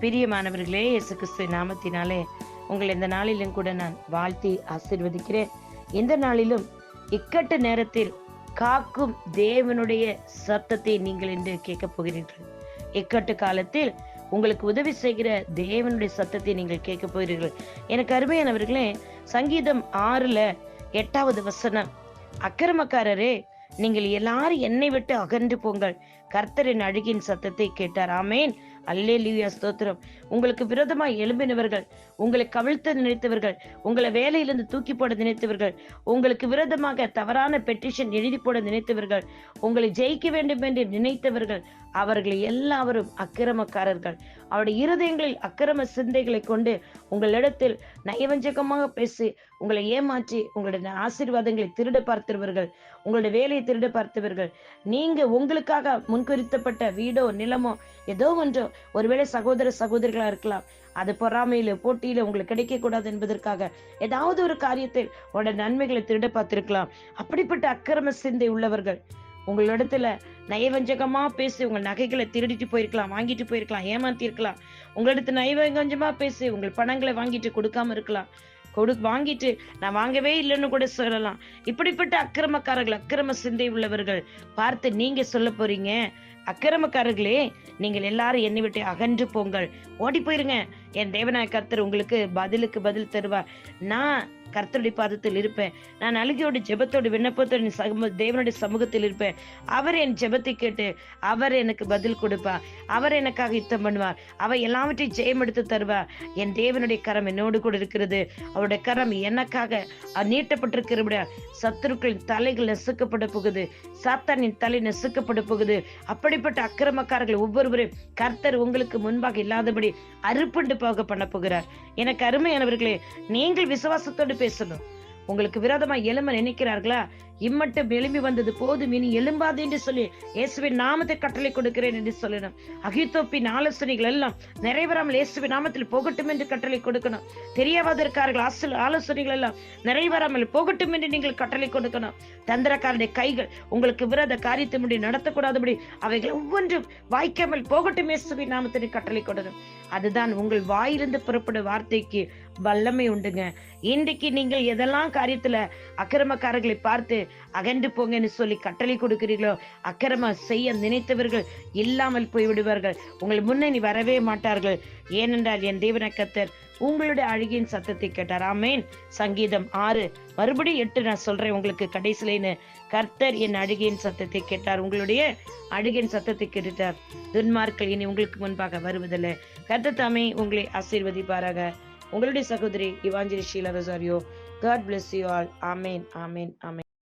பிரியமானவர்களே இயேசு கிறிஸ்து நாமத்தினாலே உங்கள் இந்த நாளிலும் கூட நான் வாழ்த்தி ஆசீர்வதிக்கிறேன். இந்த நாளிலும் இக்கட்டு நேரத்தில் காக்கும் தேவனுடைய சத்தத்தை நீங்கள் இன்று கேட்கப் போகிறீர்கள். இக்கட்டு காலத்தில் உங்களுக்கு உதவி செய்கிற தேவனுடைய சத்தத்தை நீங்கள் கேட்க போகிறீர்கள். எனக்கு அருமையானவர்களே சங்கீதம் ஆறுல எட்டாவது வசனம் அக்கிரமக்காரரே நீங்கள் எல்லாரும் என்னை விட்டு அகன்று போங்கள். கர்த்தரின் அழுகின் சத்தத்தை கேட்டார். ஆமேன். அல்லே லிவியா ஸ்தோத்திரம். உங்களுக்கு விரோதமாய் எழும்பினவர்கள் உங்களை கவிழ்த்த நினைத்தவர்கள் உங்களை வேலையிலிருந்து தூக்கி போட நினைத்தவர்கள் உங்களுக்கு விரோதமாக தவறான பெட்டிஷன் எழுதி போட நினைத்தவர்கள் உங்களை ஜெயிக்க வேண்டும் என்று நினைத்தவர்கள் அவர்கள் எல்லாவரும் அக்கிரமக்காரர்கள். அவருடைய இருதயங்களில் அக்கிரம சிந்தைகளை கொண்டு உங்களிடத்தில் நயவஞ்சகமாக பேசி உங்களை ஏமாற்றி உங்களுடைய ஆசீர்வாதங்களை திருட பார்த்தவர்கள் உங்களுடைய வேலையை திருட பார்த்தவர்கள் நீங்க உங்களுக்காக முன் முன்குறித்தப்பட்ட வீடோ நிலமோ ஏதோ ஒன்றோ. ஒருவேளை சகோதர சகோதரிகளா இருக்கலாம். அது பொறாமையில போட்டியில உங்களுக்கு கிடைக்க கூடாது என்பதற்காக ஏதாவது ஒரு காரியத்தில் உங்களோட நன்மைகளை திருட பார்த்திருக்கலாம். அப்படிப்பட்ட அக்கிரம சிந்தை உள்ளவர்கள் உங்களிடத்துல நயவஞ்சகமா பேசி உங்க நகைகளை திருடிட்டு போயிருக்கலாம் வாங்கிட்டு போயிருக்கலாம் ஏமாத்தி இருக்கலாம் உங்களிடத்து நயவஞ்சமா பேசி உங்கள் பணங்களை வாங்கிட்டு கொடுக்காம இருக்கலாம். கொடு வாங்கிட்டு நான் வாங்கவே இல்லைன்னு கூட சொல்லலாம். இப்படிப்பட்ட அக்கிரமக்காரர்கள் அக்கிரம சிந்தை உள்ளவர்கள் பார்த்து நீங்க சொல்ல போறீங்க. அக்கிரமக்காரர்களே நீங்கள் எல்லாரும் என்னை விட்டு அகன்று போங்கள். ஓடி போயிருங்க. என் தேவநாய கர்த்தர் உங்களுக்கு பதிலுக்கு பதில் தருவார். நான் கர்த்தருடைய பாதத்தில் இருப்பேன். நான் அழுகையோட ஜெபத்தோட விண்ணப்பத்தோட சமூக தேவனுடைய சமூகத்தில் இருப்பேன். அவர் என் ஜெபத்தை கேட்டு அவர் எனக்கு பதில் கொடுப்பார். அவர் எனக்காக யுத்தம் பண்ணுவார். அவர் எல்லாவற்றையும் ஜெயம் எடுத்து தருவார். என் தேவனுடைய கரம் என்னோடு கூட இருக்கிறது. அவருடைய கரம் எனக்காக நீட்டப்பட்டிருக்கிற சத்துருக்களின் தலைகள் நெசுக்கப்பட போகுது. சாத்தானின் தலை நெசுக்கப்பட போகுது. அப்படிப்பட்ட அக்கிரமக்காரர்கள் ஒவ்வொருவரும் கர்த்தர் உங்களுக்கு முன்பாக இல்லாதபடி அறுப்புண்டு போக பண்ண போகிறார். எனக்கு அருமையானவர்களே நீங்கள் விசுவாசத்தோடு பேசணும். உங்களுக்கு விரோதமா எழும்ப நினைக்கிறார்களா? இம்மட்டும் எழும்பி வந்தது போதும் இனி எழும்பாது என்று சொல்லி இயேசுவின் நாமத்தை கட்டளை கொடுக்கிறேன் என்று சொல்லணும். அகித்தோப்பின் ஆலோசனைகள் எல்லாம் நிறைவேறாமல் இயேசுவின் நாமத்தில் போகட்டும் என்று கட்டளை கொடுக்கணும். தெரியாதற்காரர்கள் ஆசல் ஆலோசனைகள் எல்லாம் நிறைவேறாமல் போகட்டும் என்று நீங்கள் கட்டளை கொடுக்கணும். தந்திரக்காரனுடைய கைகள் உங்களுக்கு விரோத காரியத்தை முடி நடத்தக்கூடாதபடி அவைகள் ஒவ்வொன்றும் வாய்க்காமல் போகட்டும் இயேசுவின் நாமத்தில் கட்டளை கொடுக்கணும். அதுதான் உங்கள் வாயிலிருந்து புறப்படும் வார்த்தைக்கு வல்லமை உண்டுங்க. இன்றைக்கு நீங்கள் எதெல்லாம் காரியத்துல அக்கிரமக்காரர்களை பார்த்து அகன்று போங்கன்னு சொல்லி கட்டளை கொடுக்கிறீர்களோ அக்கிரம செய்ய நினைத்தவர்கள் இல்லாமல் போய்விடுவார்கள். உங்கள் முன்னணி வரவே மாட்டார்கள். ஏனென்றால் என் தேவனக்கத்தர் உங்களுடைய அழகியின் சத்தத்தை கேட்டார். ஆமேன். சங்கீதம் ஆறு. மறுபடியும் எட்டு நான் சொல்றேன் உங்களுக்கு கடைசிலேன்னு கர்த்தர் என் அழுகின் சத்தத்தை கேட்டார். உங்களுடைய அழுகின் சத்தத்தை கேட்டுட்டார். துன்மார்கள் இனி உங்களுக்கு முன்பாக வருவதில்லை. கர்த்தர் தாமே உங்களை ஆசீர்வதிப்பாராக. உங்களுடைய சகோதரி Evanjali Sheela Rosario. God bless you all ஆமேன் ஆமேன் ஆமேன்